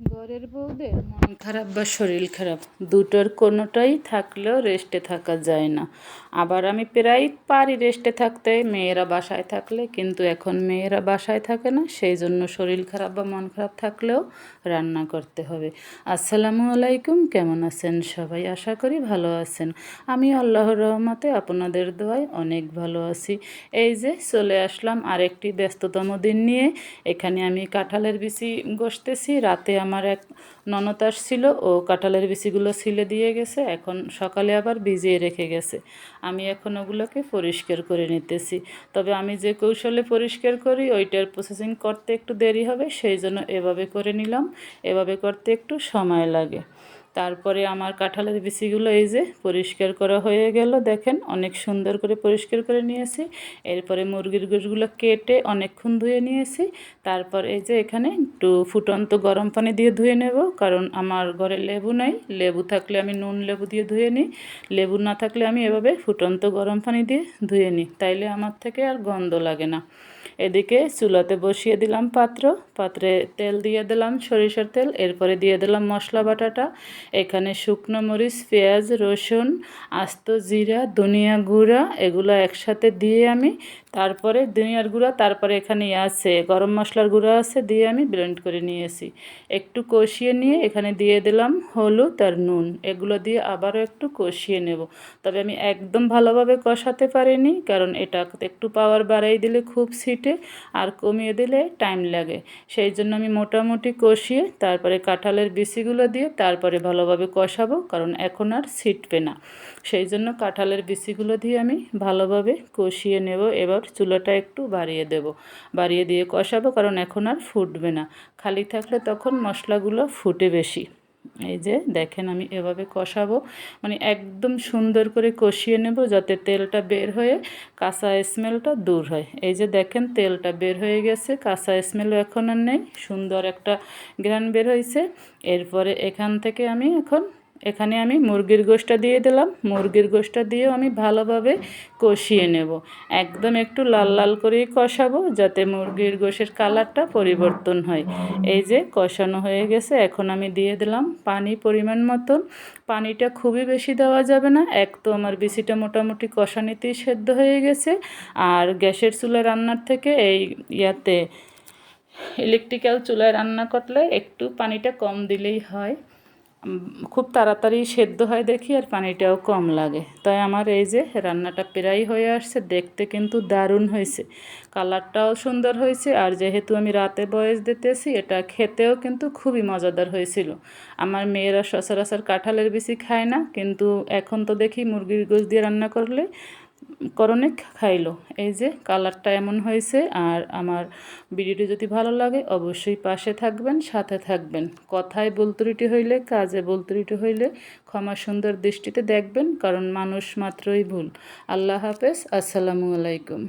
ঘরের বউদের মন খারাপ বা শরীর খারাপ, দুটোর কোনোটাই থাকলেও রেস্টে থাকা যায় না। আবার আমি প্রায় পারি রেস্টে থাকতে, মেয়েরা বাসায় থাকলে, কিন্তু এখন মেয়েরা বাসায় থাকে না, সেই জন্য শরীর খারাপ বা মন খারাপ থাকলেও রান্না করতে হবে। আসসালামু আলাইকুম, কেমন আছেন সবাই? আশা করি ভালো আছেন। আমি আল্লাহর রহমতে আপনাদের দোয়ায় অনেক ভালো আছি। এই যে চলে আসলাম আরেকটি ব্যস্ততম দিন নিয়ে। এখানে আমি কাঁঠালের বিচি গসতেছি রাতে আমার এক ননদ আসছিল, ও কাঁঠালের বিচিগুলো ছিলে দিয়ে গেছে, এখন সকালে আবার ভিজিয়ে রেখে গেছে। আমি এখন ওগুলোকে পরিষ্কার করে নিতেছি। তবে আমি যে কৌশলে পরিষ্কার করি, ওইটার প্রসেসিং করতে একটু দেরি হবে, সেই জন্য এভাবে করে নিলাম। এভাবে করতে একটু সময় লাগে। তারপরে আমার কাঁঠালের বিচিগুলো এই যে পরিষ্কার করা হয়ে গেল, দেখেন অনেক সুন্দর করে পরিষ্কার করে নিয়েছি। এরপরে মুরগির গোশগুলো কেটে অনেকক্ষণ ধুয়ে নিয়েছি। তারপর এই যে এখানে একটু ফুটন্ত গরম পানি দিয়ে ধুয়ে নেব, কারণ আমার ঘরে লেবু নাই। লেবু থাকলে আমি নুন লেবু দিয়ে ধুয়ে নিই। লেবু না থাকলে আমি এভাবে ফুটন্ত গরম পানি দিয়ে ধুয়ে নিই, তাইলে আমার থেকে আর গন্ধ লাগে না। এদিকে চুলাতে বসিয়ে দিলাম পাত্র, পাত্রে তেল দিয়ে দিলাম সরিষার তেল, এরপরে দিয়ে দিলাম মশলা বাটাটা। এখানে শুকনো মরিচ, পেঁয়াজ, রসুন, আস্ত জিরা, ধনিয়া গুঁড়া, এগুলো একসাথে দিয়ে আমি তারপরে ধনিয়ার গুঁড়া, তারপরে এখানে আছে, গরম মশলার গুঁড়া আছে, দিয়ে আমি ব্লেন্ড করে নিয়েছি। একটু কষিয়ে নিয়ে এখানে দিয়ে দিলাম হলুদ আর নুন, এগুলো দিয়ে আবারও একটু কষিয়ে নেব। তবে আমি একদম ভালোভাবে কষাতে পারিনি, কারণ এটা একটু পাওয়ার বাড়াই দিলে খুব সিটে আর কমিয়ে দিলে টাইম লাগে। সেই জন্য আমি মোটামুটি কষিয়ে তারপরে কাঁঠালের বিচিগুলো দিয়ে তারপরে ভালোভাবে কষাবো, কারণ এখন আর ছিটবে না। সেই জন্য কাঁঠালের বিচিগুলো দিয়ে আমি ভালোভাবে কষিয়ে নেব। এবার চুলাটা একটু বাড়িয়ে দেব। বাড়িয়ে দিয়ে কষাবো, কারণ এখন আর ফুটবে না। খালি থাকলে তখন মশলাগুলো ফুটে বেশি। এই যে দেখেন আমি এভাবে কষাবো। মানে একদম সুন্দর করে কষিয়ে নেব যাতে তেলটা বের হয়ে কাঁচা স্মেলটা দূর হয়। এই যে দেখেন তেলটা বের হয়ে গেছে, কাঁচা স্মেলও এখন আর নেই, সুন্দর একটা গ্রান বের হয়েছে। এরপরে এখান থেকে আমি এখন এখানে আমি মুরগির গোশটা দিয়ে দিলাম। মুরগির গোশটা দিয়েও আমি ভালোভাবে কষিয়ে নেব। একদম একটু লাল লাল করেই কষাবো যাতে মুরগির গোশের কালারটা পরিবর্তন হয়। এই যে কষানো হয়ে গেছে, এখন আমি দিয়ে দিলাম পানি পরিমাণ মতন। পানিটা খুবই বেশি দেওয়া যাবে না, এক তো আমার বেশিটা মোটামুটি কষানিতেই সেদ্ধ হয়ে গেছে। আর গ্যাসের চুলা রান্নার থেকে এই ইয়াতে ইলেকট্রিক্যাল চুলায় রান্না করলে একটু পানিটা কম দিলেই হয়। খুব তাড়াতাড়ি সেদ্ধ হয় দেখি আর পানিটাও কম লাগে। তাই আমার এই যে রান্নাটা প্রায় হয়ে আসছে, দেখতে কিন্তু দারুণ হয়েছে। কালারটাও সুন্দর হয়েছে আর যেহেতু আমি রাতে বয়স দিতেছি, এটা খেতেও কিন্তু খুবই মজাদার হয়েছিল। আমার মেয়েরা সচরাচর কাঁঠালের বেশি খায় না, কিন্তু এখন তো দেখি মুরগির গোস দিয়ে রান্না করলে করণে খাইলো। এই যে কালারটা এমন হয়েছে আর আমার ভিডিওটি যদি ভালো লাগে অবশ্যই পাশে থাকবেন, সাথে থাকবেন। কথায় বলতুরিটি হইলে, কাজে বলতুরিটি হইলে ক্ষমা সুন্দর দৃষ্টিতে দেখবেন, কারণ মানুষ মাত্রই ভুল। আল্লাহ হাফেজ, আসসালামু আলাইকুম।